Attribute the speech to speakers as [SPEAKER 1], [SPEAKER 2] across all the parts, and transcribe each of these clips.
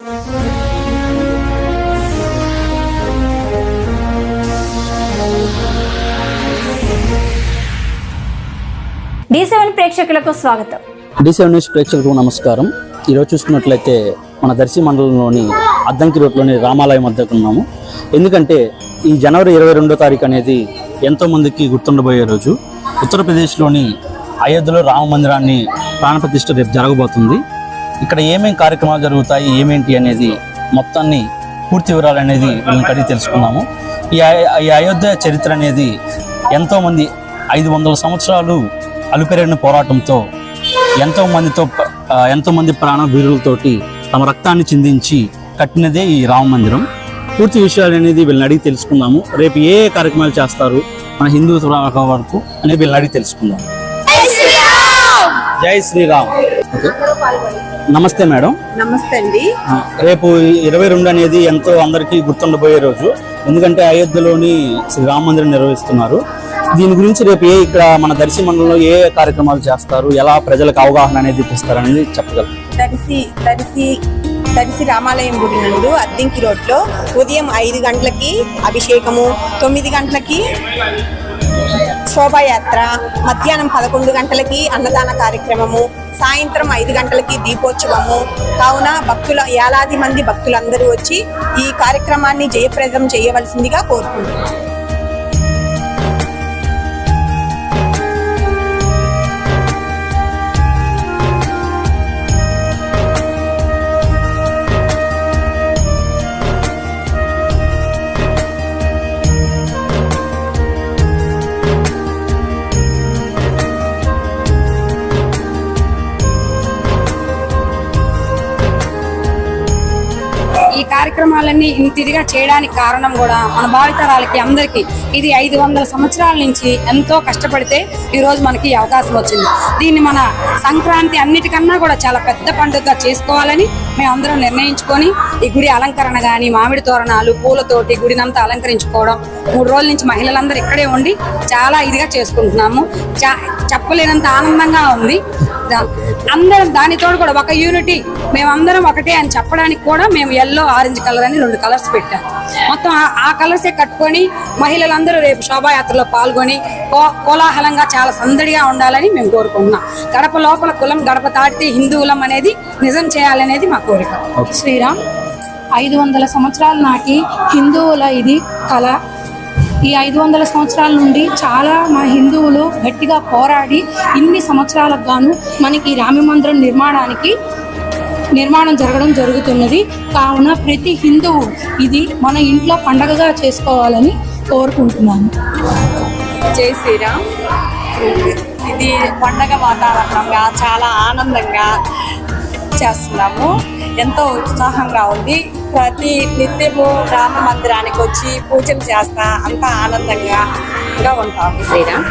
[SPEAKER 1] D seven ప్రేక్షకులకు స్వాగతం.
[SPEAKER 2] D seven news ప్రేక్షకులకు నమస్కారం. ఈరోజు చూసుకున్నట్లయితే మన దర్శి మండలంలోని అద్దంకి రోడ్లోని రామాలయం వద్దకు ఉన్నాము. ఎందుకంటే ఈ జనవరి ఇరవై రెండో తారీఖు అనేది ఎంతోమందికి గుర్తుండబోయే రోజు. ఉత్తరప్రదేశ్లోని అయోధ్యలో రామ మందిరాన్ని ప్రాణప్రతిష్ఠ రేపు జరగబోతుంది. ఇక్కడ ఏమేం కార్యక్రమాలు జరుగుతాయి ఏమేంటి అనేది మొత్తాన్ని పూర్తి వివరాలు అనేది వీళ్ళని కడిగి తెలుసుకున్నాము. ఈ ఈ అయోధ్య చరిత్ర అనేది ఎంతో మంది ఐదు వందల సంవత్సరాలు అలుపెరగిన పోరాటంతో ఎంతో మందితో ప- ఆ, ఎంతో మంది ప్రాణ వీరులతోటి తమ రక్తాన్ని చిందించి కట్టినదే ఈ రామ మందిరం. పూర్తి విషయాలు అనేది వీళ్ళని అడిగి తెలుసుకుందాము. రేపు ఏ ఏ కార్యక్రమాలు చేస్తారు మన హిందూ వరకు అనేది వీళ్ళని అడిగి తెలుసుకుందాం జై శ్రీరామ్! ఓకే నమస్తే మేడం.
[SPEAKER 3] నమస్తే అండి.
[SPEAKER 2] రేపు ఇరవై రెండు అనేది ఎంతో అందరికీ గుర్తుండబోయే రోజు. ఎందుకంటే అయోధ్యలోని శ్రీరామ మందిరం నిర్వహిస్తున్నారు. దీని గురించి రేపు ఏ ఇక్కడ మన దర్శి మండలంలో ఏ ఏ కార్యక్రమాలు చేస్తారు ఎలా ప్రజలకు అవగాహన అనేది ఇప్పిస్తారు అనేది చెప్పగలరు
[SPEAKER 3] దర్శి దర్శి దర్శి రామాలయం గుడి నందు అద్దింకి రోడ్లో ఉదయం ఐదు గంటలకి అభిషేకము తొమ్మిది గంటలకి శోభాయాత్ర మధ్యాహ్నం పదకొండు గంటలకి అన్నదాన కార్యక్రమము సాయంత్రం ఐదు గంటలకి దీపోత్సవము. కావున భక్తుల ఏలాది మంది భక్తులందరూ వచ్చి ఈ కార్యక్రమాన్ని జయప్రదం చేయవలసిందిగా కోరుకుంటున్నాను
[SPEAKER 4] కార్యక్రమాలన్నీ ఇంతిదిగా చేయడానికి కారణం కూడా మన భావితరాలకి అందరికీ ఇది ఐదు వందల సంవత్సరాల నుంచి ఎంతో కష్టపడితే ఈరోజు మనకి అవకాశం వచ్చింది. దీన్ని మన సంక్రాంతి అన్నిటికన్నా కూడా చాలా పెద్ద పండుగగా చేసుకోవాలని మేము అందరం నిర్ణయించుకొని ఈ గుడి అలంకరణ కానీ మామిడి తోరణాలు పూలతోటి గుడినంతా అలంకరించుకోవడం మూడు రోజుల నుంచి మహిళలందరూ ఇక్కడే ఉండి చాలా ఇదిగా చేసుకుంటున్నాము. చెప్పలేనంత ఆనందంగా ఉంది. అందరం దానితోడు కూడా ఒక యూనిటీ మేమందరం ఒకటే అని చెప్పడానికి కూడా మేము ఎల్లో ఆరెంజ్ కలర్ అని రెండు కలర్స్ పెట్టాం. మొత్తం ఆ- కలర్సే కట్టుకొని మహిళలందరూ రేపు శోభాయాత్రలో పాల్గొని కోలాహలంగా చాలా సందడిగా ఉండాలని మేము కోరుకుంటున్నాం. గడప లోపల కులం గడప దాటితే హిందువులం అనేది నిజం చేయాలనేది మా కోరిక.
[SPEAKER 5] శ్రీరామ్ ఐదు వందల సంవత్సరాల నాటి హిందువుల ఇది కళ. ఈ ఐదు వందల సంవత్సరాల నుండి చాలా మా హిందువులు గట్టిగా పోరాడి ఇన్ని సంవత్సరాలకు గాను మనకి రామ మందిరం నిర్మాణానికి నిర్మాణం జరగడం జరుగుతున్నది. కావున ప్రతి హిందువు ఇది మన ఇంట్లో పండగగా చేసుకోవాలని కోరుకుంటున్నాను.
[SPEAKER 6] జై శ్రీరామ్. ఇది పండగ వాతావరణంగా చాలా ఆనందంగా చేస్తున్నాము. ఎంతో ఉత్సాహంగా ఉంది. ప్రతి నిత్యము రామ మందిరానికి వచ్చి పూజలు చేస్తా అంతా ఆనందంగా ఉంటాం.
[SPEAKER 7] శ్రీరామ్.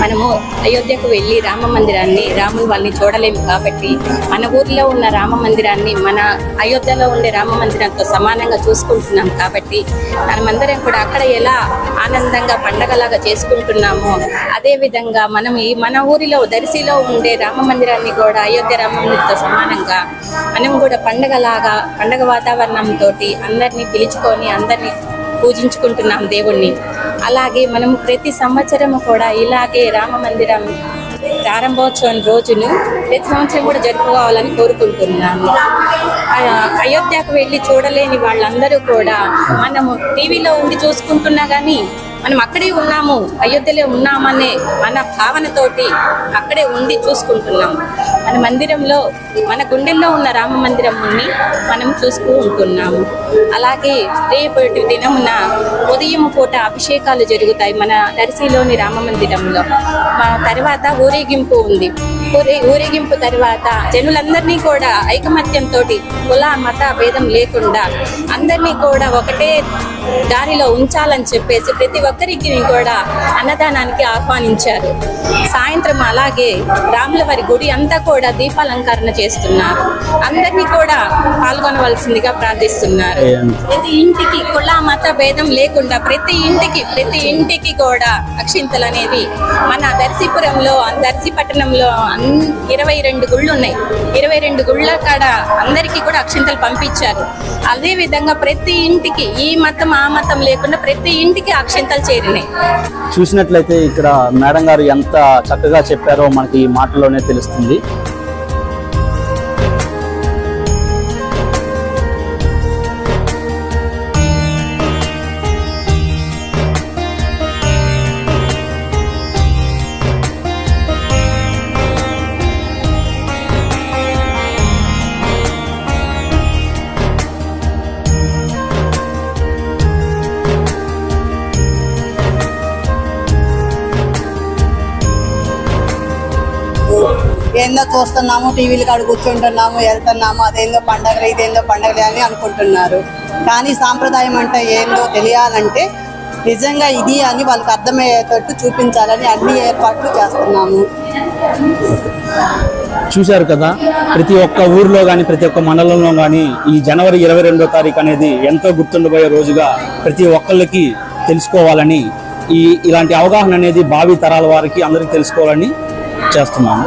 [SPEAKER 7] మనము అయోధ్యకు వెళ్ళి రామ మందిరాన్ని రాముని వాళ్ళని చూడలేము కాబట్టి మన ఊర్లో ఉన్న రామ మందిరాన్ని మన అయోధ్యలో ఉండే రామ మందిరంతో సమానంగా చూసుకుంటున్నాం కాబట్టి మనమందరం కూడా అక్కడ ఎలా ఆనందంగా పండగలాగా చేసుకుంటున్నామో అదేవిధంగా మనం ఈ మన ఊరిలో దర్శిలో ఉండే రామ మందిరాన్ని కూడా అయోధ్య రామ మందిరంతో సమానంగా మనం కూడా పండగలాగా పండగ వాతావరణంతో అందరినీ పిలుచుకొని అందరినీ పూజించుకుంటున్నాం దేవుణ్ణి. అలాగే మనం ప్రతి సంవత్సరం కూడా ఇలాగే రామ మందిరం ప్రారంభోత్సవం రోజును ప్రతి సంవత్సరం కూడా జరుపుకోవాలని కోరుకుంటున్నాము. అయోధ్యకు వెళ్ళి చూడలేని వాళ్ళందరూ కూడా మనము టీవీలో ఉండి చూసుకుంటున్నా కానీ మనం అక్కడే ఉన్నాము అయోధ్యలో ఉన్నామనే మన భావనతోటి అక్కడే ఉండి చూసుకుంటున్నాము. మన మందిరంలో మన గుండెల్లో ఉన్న రామ మందిరముని మనం చూస్తూ ఉంటున్నాము. అలాగే రేపటి దినమున ఉదయం పూట అభిషేకాలు జరుగుతాయి మన దర్శిలోని రామ మందిరంలో. మా తర్వాత ఊరేగింపు ఉంది. ఊరేగింపు తర్వాత జనులందరినీ కూడా ఐకమత్యంతో కుల మత భేదం లేకుండా అందరినీ కూడా ఒకటే దారిలో ఉంచాలని చెప్పేసి ప్రతి ఒక్కరికి కూడా అన్నదానానికి ఆహ్వానించారు. సాయంత్రం అలాగే రాములవారి గుడి అంతా కూడా దీపాలంకరణ చేస్తున్నారు. అందరినీ కూడా పాల్గొనవలసిందిగా ప్రార్థిస్తున్నారు. ప్రతి ఇంటికి కుల మత భేదం లేకుండా ప్రతి ఇంటికి ప్రతి ఇంటికి కూడా అక్షింతలు అనేది మన దర్శిపురంలో దర్శి పట్టణంలో ఇరవై రెండు గుళ్ళు ఉన్నాయి ఇరవై రెండు గుళ్ళ కాడ అందరికీ కూడా అక్షింతలు పంపించారు. అదే విధంగా ప్రతి ఇంటికి ఈ మతం ఆ మతం లేకుండా ప్రతి ఇంటికి అక్షింతలు చేరినాయి.
[SPEAKER 2] చూసినట్లయితే ఇక్కడ మేడం గారు ఎంత చక్కగా చెప్పారో మనకి ఈ మాటలోనే తెలుస్తుంది.
[SPEAKER 8] ఏందో చూస్తున్నాము టీవీలు కాడ కూర్చుంటున్నాము వెళ్తున్నాము అదేందో పండగలు ఇదేందో పండగలే అని అనుకుంటున్నారు. కానీ సాంప్రదాయం అంటే ఏందో తెలియాలంటే నిజంగా ఇది అని వాళ్ళకి అర్థమయ్యేటట్టు చూపించాలని అన్ని ఏర్పాట్లు చేస్తున్నాము.
[SPEAKER 2] చూశారు కదా ప్రతి ఒక్క ఊర్లో కానీ ప్రతి ఒక్క మండలంలో కానీ ఈ జనవరి ఇరవై రెండో తారీఖు అనేది ఎంతో గుర్తుండిపోయే రోజుగా ప్రతి ఒక్కళ్ళకి తెలుసుకోవాలని ఈ ఇలాంటి అవగాహన అనేది భావి తరాల వారికి అందరికీ తెలుసుకోవాలని చేస్తున్నాము.